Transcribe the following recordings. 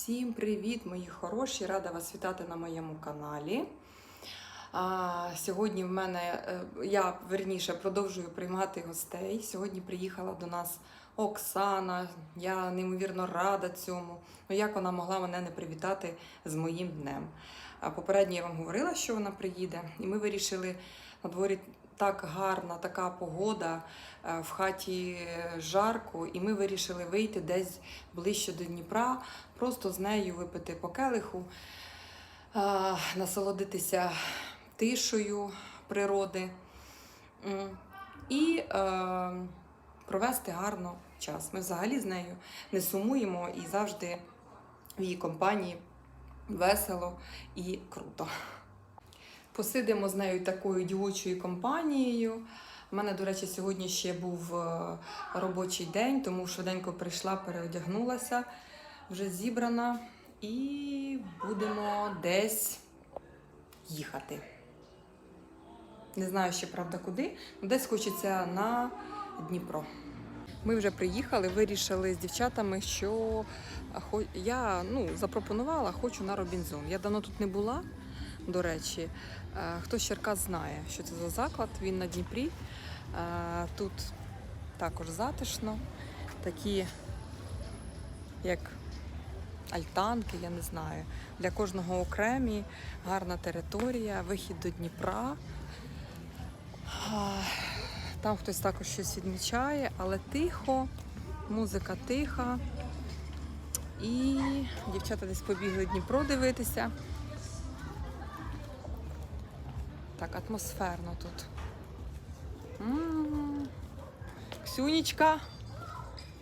Всім привіт, мої хороші! Рада вас вітати на моєму каналі. А, сьогодні в мене е, я верніше продовжую приймати гостей. Сьогодні приїхала до нас Оксана. Я неймовірно рада цьому. Ну як вона могла мене не привітати з моїм днем? Попередньо я вам говорила, що вона приїде, і ми вирішили на дворі так гарна така погода, е, в хаті жарко, і ми вирішили вийти десь ближче до Дніпра, просто з нею випити по келиху, насолодитися тишою природи і е, провести гарно час. Ми взагалі з нею не сумуємо і завжди в її компанії весело і круто. Посидимо з нею такою дівочою компанією. У мене, до речі, сьогодні ще був е, робочий день, тому швиденько прийшла, переодягнулася, вже зібрана, і будемо десь їхати. Не знаю ще, правда, куди, але десь хочеться на Дніпро. Ми вже приїхали, вирішили з дівчатами, що я ну, запропонувала, хочу на Робінзон. Я давно тут не була, до речі. Е, Хто з Черкас знає, що це за заклад, він на Дніпрі. Е, Тут також затишно, такі як альтанки, я не знаю. Для кожного окремі, гарна територія, вихід до Дніпра. Там хтось також щось відмічає, але тихо, музика тиха. І дівчата десь побігли Дніпро дивитися. Так, атмосферно тут. М. Ксюнічка,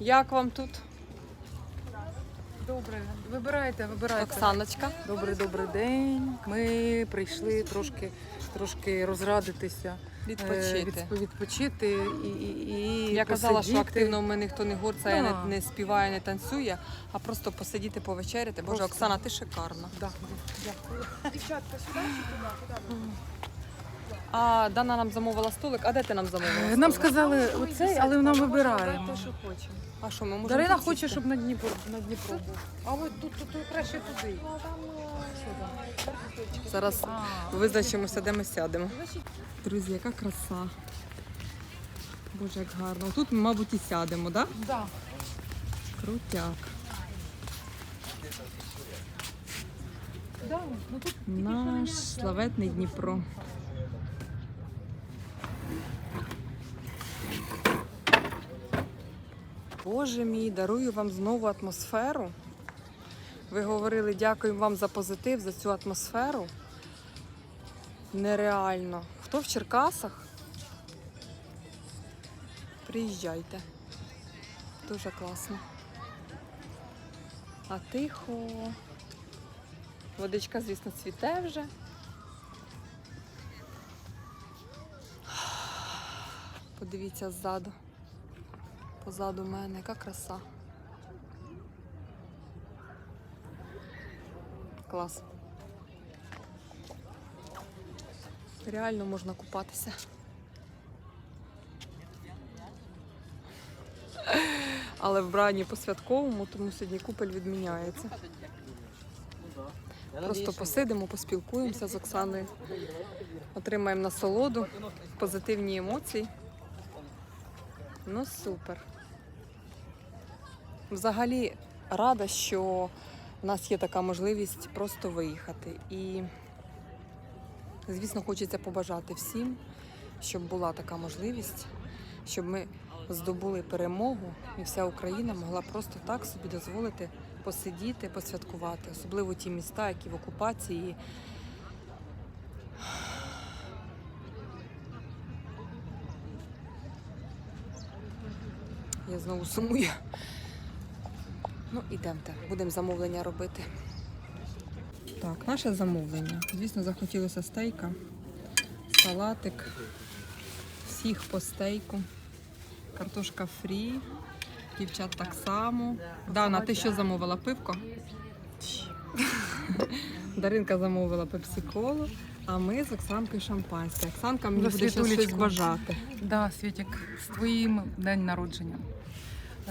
як вам тут? Добре, вибирайте, вибирайте. Оксаночка. Добрий добрий день. Ми прийшли трошки, трошки розрадитися, е, Відпочити. відпочити і, і, і Я казала, що активно в мене ніхто не горцає, Да. не, не співає, не танцює, а просто посидіти, повечеряти. Боже, Просто. Оксана, ти шикарна. Да, дякую. А Дана нам замовила столик. А де ти нам замовила? Е, Нам столик? сказали оцей, але нам вибираємо. що хочемо. А що ми можемо? Дарина тут хоче, сісти? щоб на Дніпро, на Дніпро був. А от тут, тут, тут краще туди. Зараз А. визначимося, де ми сядемо. Друзі, яка краса. Боже, як гарно. Тут ми, мабуть, і сядемо, так? Да? Да. Крутяк. Да, ну тут Наш славетний Дніпро. Боже мій, дарую вам знову атмосферу. Ви говорили, дякую вам за позитив, за цю атмосферу. Нереально. Хто в Черкасах? Приїжджайте. Дуже класно. А тихо. Водичка, звісно, цвіте вже. Подивіться ззаду. Позаду мене, яка краса. Клас. Реально можна купатися. Але вбрані по святковому, тому сьогодні купель відміняється. Просто посидимо, поспілкуємося з Оксаною, отримаємо насолоду, позитивні емоції. Ну, супер. Взагалі рада, що в нас є така можливість просто виїхати. І, звісно, хочеться побажати всім, щоб була така можливість, щоб ми здобули перемогу і вся Україна могла просто так собі дозволити посидіти, посвяткувати, особливо ті міста, які в окупації. Я знову сумую. Ну, ідемте, будемо замовлення робити. Так, наше замовлення. Звісно, захотілося стейка, салатик, всіх по стейку, картошка фрі, дівчат так само. Дана, ти що замовила? Пивко? Даринка замовила пепсі-колу, а ми з Оксанкою шампанське. Оксанка мені буде щось бажати. Да, Світік, з твоїм день народження.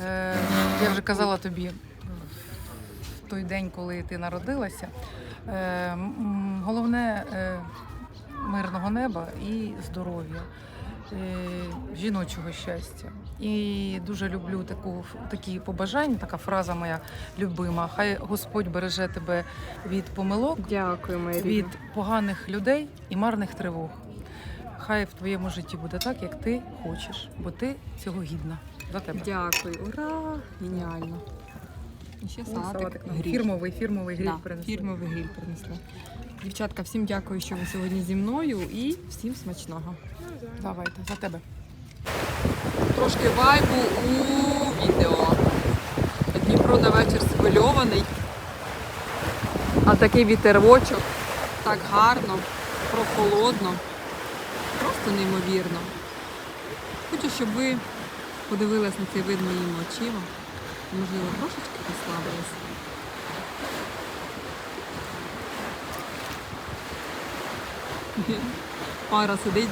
Е, я вже казала тобі в той день, коли ти народилася. Е, Головне е, мирного неба і здоров'я, е, жіночого щастя. І дуже люблю таку, такі побажання, така фраза моя любима. Хай Господь береже тебе від помилок, Дякую, від поганих людей і марних тривог. Хай в твоєму житті буде так, як ти хочеш, бо ти цього гідна. За тебе. Дякую, ура! Геніально. І ще Ну, салатик, гриль. Фірмовий, фірмовий гриль Да, принесли. фірмовий гриль принесли. Дівчатка, всім дякую, що ви сьогодні зі мною і всім смачного. Давайте, за тебе. Трошки вайбу у відео. Дніпро на вечір схвильований. А такий вітерочок, так гарно, прохолодно, просто неймовірно. Хочу, щоб ви подивились на цей вид моїми очима. Можливо, трошечки розслабились. Пара сидить,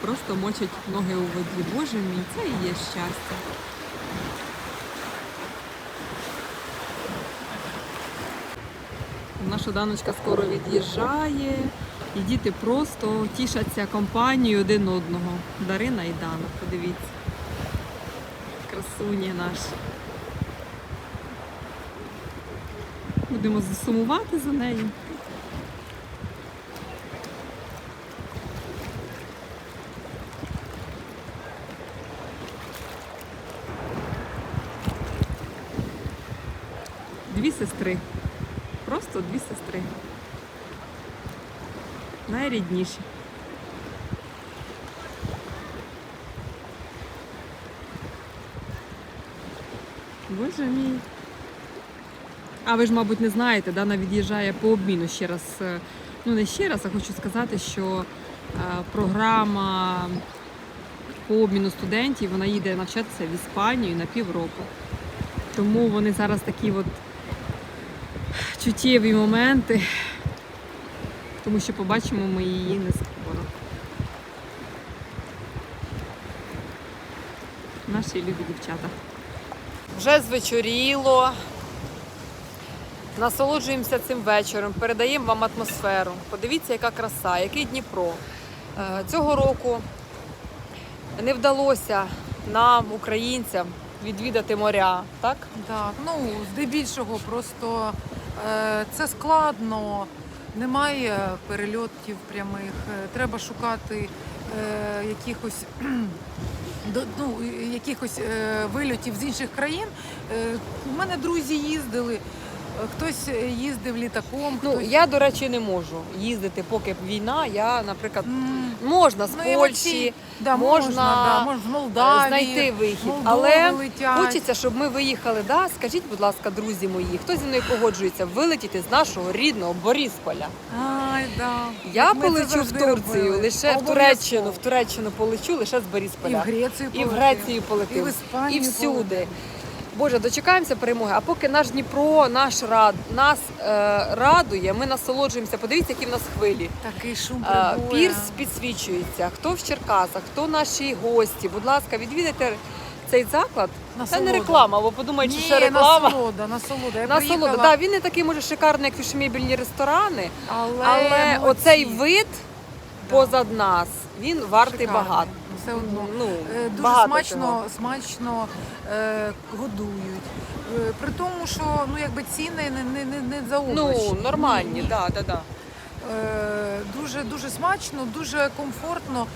просто мочить ноги у воді. Боже мій, це і є щастя. Наша даночка скоро від'їжджає, і діти просто тішаться компанією один одного. Дарина і Дана, подивіться. Красуні наші. Будемо засумувати за нею. Дві сестри. Просто дві сестри. Найрідніші. Боже мій. А ви ж, мабуть, не знаєте, Дана від'їжджає по обміну ще раз. е, Ну, не ще раз, а хочу сказати, що е, програма по обміну студентів вона їде навчатися в Іспанію на півроку. Тому вони зараз такі от чуттєві моменти, тому що побачимо ми її не скоро. Наші любі дівчата. Вже звечоріло. Насолоджуємося цим вечором, передаємо вам атмосферу. Подивіться, яка краса, який Дніпро. Е, Цього року не вдалося нам, українцям, відвідати моря, так? Так, ну здебільшого просто е, це складно, немає перельотів прямих, е, треба шукати якихось. до- Ну, якихось вильотів з інших країн. У мене друзі їздили, хтось їздив літаком, Ну, хтось... я, до речі, не можу їздити, поки війна. Я, наприклад, М, можна з ну, Польщі, да, можна, можна, да, можна з е, Молдавії, знайти вихід. Молдови Але летять. хочеться, щоб ми виїхали. Да? Скажіть, будь ласка, друзі мої, хто зі мною погоджується вилетіти з нашого рідного Борисполя? Ай, да. Я Ми полечу в Турцію, робили. лише в Туреччину, в Туреччину полечу лише з І в Грецію І в полетів. Грецію І в Іспанію І всюди. полетів. Боже, дочекаємося перемоги. А поки наш Дніпро, наш рад нас е, радує, ми насолоджуємося. Подивіться, які в нас хвилі. Такий шум Е. Пірс підсвічується. Хто в Черкасах, хто наші гості. Будь ласка, відвідайте цей заклад. Це не реклама, бо подумають, що Ні, реклама. насолода, насолода. Я Насолода. Да, він не такий може шикарний, як фішмебільні ресторани, але, але оцей вид Да. позад нас, він вартий Шикарний. багато. Все одно. Ну, Е, Дуже багато смачно, чого. смачно е, годують. Е, При тому, що ну, якби ціни не, не, не, не заоблачні. Ну, нормальні, Ні, ні. да, да, да. Е, дуже дуже смачно, дуже комфортно.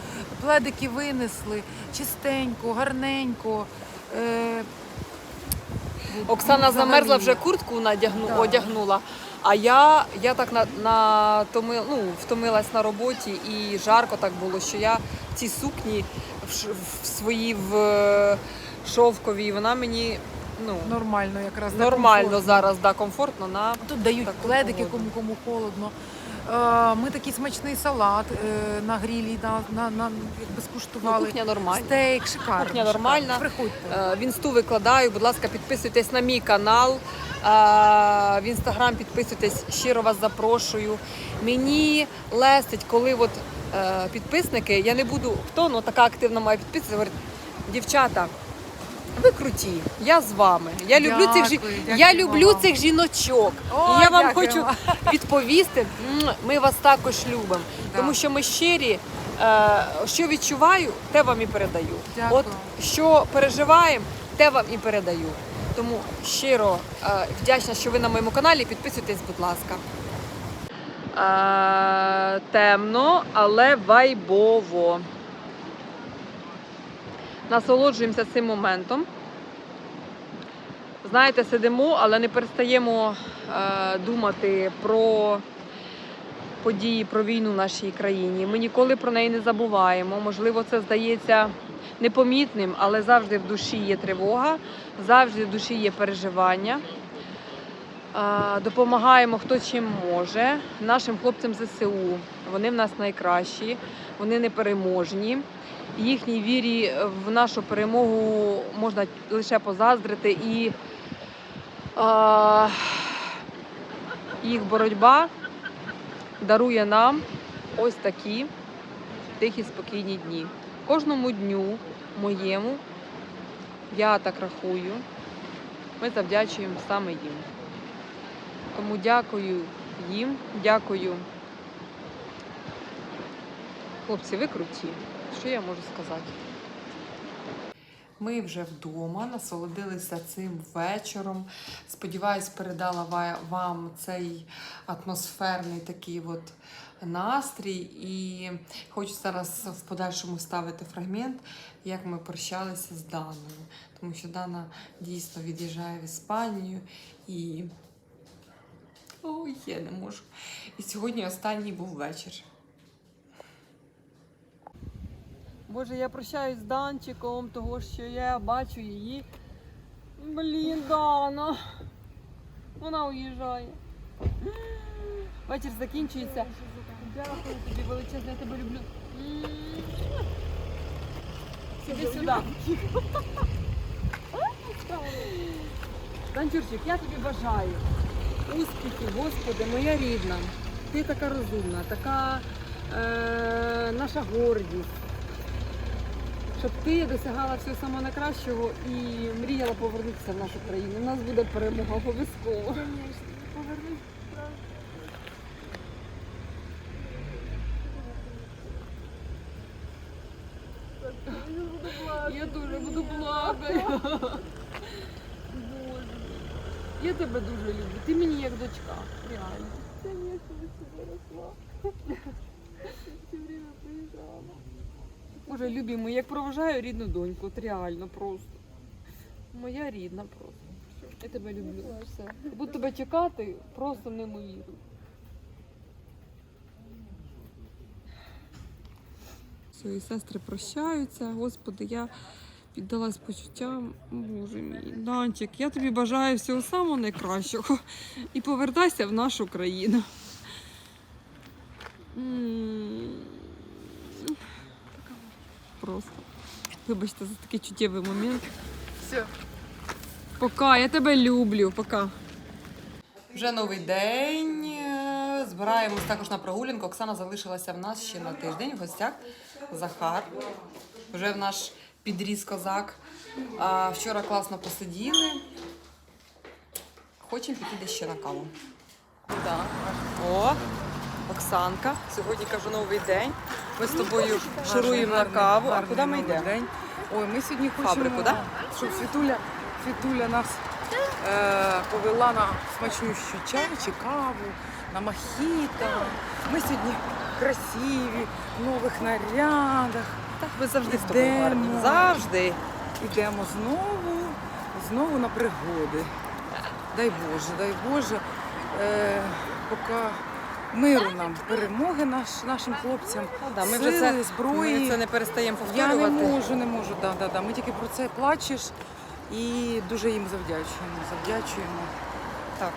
Пледики винесли чистенько, гарненько. Е, Оксана ну, замерзла, вже куртку надягну, Да. одягнула. А я, я так на, на тому, ну, втомилась на роботі і жарко так було, що я в цій сукні в, в свої в шовкові, вона мені ну, Нормально якраз. нормально зараз, да, комфортно на Тут дають пледики, кому кому холодно. Е, Ми такий смачний салат е, на грілі на, на, на, якби ну, кухня нормальна. Стейк, шикарно. Кухня нормальна. шикарно. Приходьте. Е, В інсту викладаю, будь ласка, підписуйтесь на мій канал. В інстаграм підписуйтесь, щиро вас запрошую. Мені лестить, коли от підписники, я не буду хто, ну така активна моя підписниця, говорить, дівчата, Ви круті. Я з вами. Я люблю цих жі... Дякую, я люблю вам. цих жіночок. Ой, і я вам дякую хочу відповісти. Ми вас також любимо, Да. тому що ми щирі. Е, Що відчуваю, те вам і передаю. Дякую. От що переживаємо, те вам і передаю. Тому щиро е, вдячна, що ви на моєму каналі. Підписуйтесь, будь ласка. Е, темно, але вайбово. Насолоджуємося цим моментом. Знаєте, сидимо, але не перестаємо е, думати про події, про війну в нашій країні. Ми ніколи про неї не забуваємо. Можливо, це здається непомітним, але завжди в душі є тривога, завжди в душі є переживання. Е, Допомагаємо хто чим може. Нашим хлопцям ЗСУ. Вони в нас найкращі, вони непереможні. Їхній вірі в нашу перемогу можна лише позаздрити і е, їх боротьба дарує нам ось такі тихі спокійні дні. Кожному дню моєму, я так рахую, ми завдячуємо саме їм. Тому дякую їм, дякую. Хлопці, ви круті. Що я можу сказати? Ми вже вдома насолодилися цим вечором. Сподіваюсь, передала вам цей атмосферний такий от настрій. І хочу зараз в подальшому ставити фрагмент, як ми прощалися з Даною. Тому що Дана дійсно від'їжджає в Іспанію і. Ой, я не можу. І сьогодні останній був вечір. Боже, я прощаюсь з Данчиком, того що я бачу її. Блін, Дана. Вона уїжджає. Вечір закінчується. Дякую тобі величезне, я тебе люблю. М. Іди сюди. Данчурчик, я тобі бажаю успіхів, Господи, моя рідна. Ти така розумна, така е, наша гордість. Щоб ти досягала всього самого найкращого і мріяла повернутися в нашу країну. У нас буде перемога обов'язково. Я дуже буду плакати. Боже. Я тебе дуже люблю. Ти мені як дочка. Реально. Боже, любі мої, як проважаю рідну доньку, от реально просто. Моя рідна просто. Я тебе люблю. Все. Буду тебе чекати просто неймовірно. Свої сестри прощаються. Господи, я піддалась почуттям. Боже мій, Данчик, я тобі бажаю всього самого найкращого і повертайся в нашу країну. М. Просто. Вибачте за такий чуттєвий момент. Все. Пока, я тебе люблю. Пока. Вже новий день. Збираємось також на прогулянку. Оксана залишилася в нас ще на тиждень в гостях. Захар. Вже в наш підріс козак. А, вчора класно посиділи. Хочемо піти десь ще на каву. Да. О, Оксанка. Сьогодні кажу новий день. Ми з тобою шуруємо на каву. А куди ми йдемо? Ой, ми сьогодні хочемо, Фабрику, да? щоб Світуля, Світуля нас е, повела на смачнющу чай чи каву, на мохіто. Ми сьогодні красиві, в нових нарядах. Так, ви завжди з тобою Йдемо. гарні. Завжди. Ідемо знову, знову на пригоди. Дай Боже, дай Боже, е, поки миру нам, перемоги наш, нашим хлопцям, Да, ми сили, вже це, зброї. ми це не перестаємо Я не можу, не можу. Да, да, да. Ми тільки про це плачеш і дуже їм завдячуємо. Завдячуємо. Так.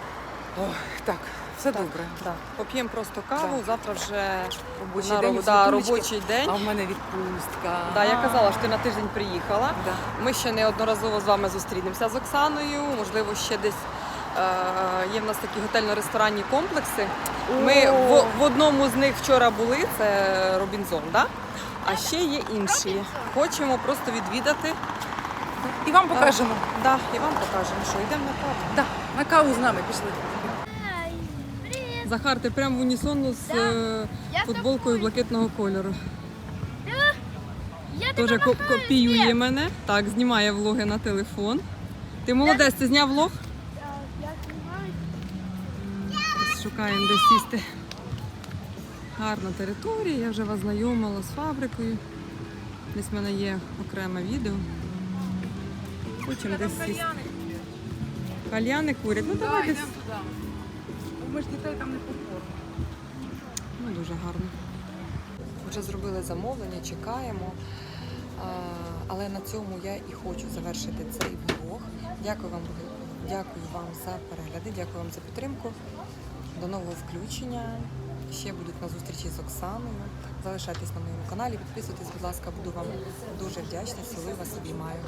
Ой, так, все Так. добре. Да. Поп'ємо просто каву, Да. завтра вже Робочий на день, да, робочий день. А в мене відпустка. Да, я казала, що ти на тиждень приїхала. Да. Ми ще неодноразово з вами зустрінемося з Оксаною. Можливо, ще десь є в нас такі готельно-ресторанні комплекси. Ми в, в одному з них вчора були, це Робінзон, да? а ще є інші. Хочемо просто відвідати І вам покажемо. Да, і вам покажемо, що йдемо на каву. Да, на каву з нами пішли. Захар, ти прям в унісону з е, футболкою блакитного кольору. Я Теж ко- копіює мене. Так, знімає влоги на телефон. Ти молодець, ти зняв влог? Шукаємо де сісти. Гарна територія, я вже вас знайомила з фабрикою. Десь в мене є окреме відео. Хочемо десь сісти. Кальяни курять. Ну давай десь. туди. Ми ж дітей там не покормимо. Ну, дуже гарно. Вже зробили замовлення, чекаємо. А, Але на цьому я і хочу завершити цей влог. Дякую вам, дякую вам за перегляди, дякую вам за підтримку. До нового включення. Ще будуть на зустрічі з Оксаною. Залишайтесь на моєму каналі, підписуйтесь, будь ласка, буду вам дуже вдячна. Цілую вас обіймаю.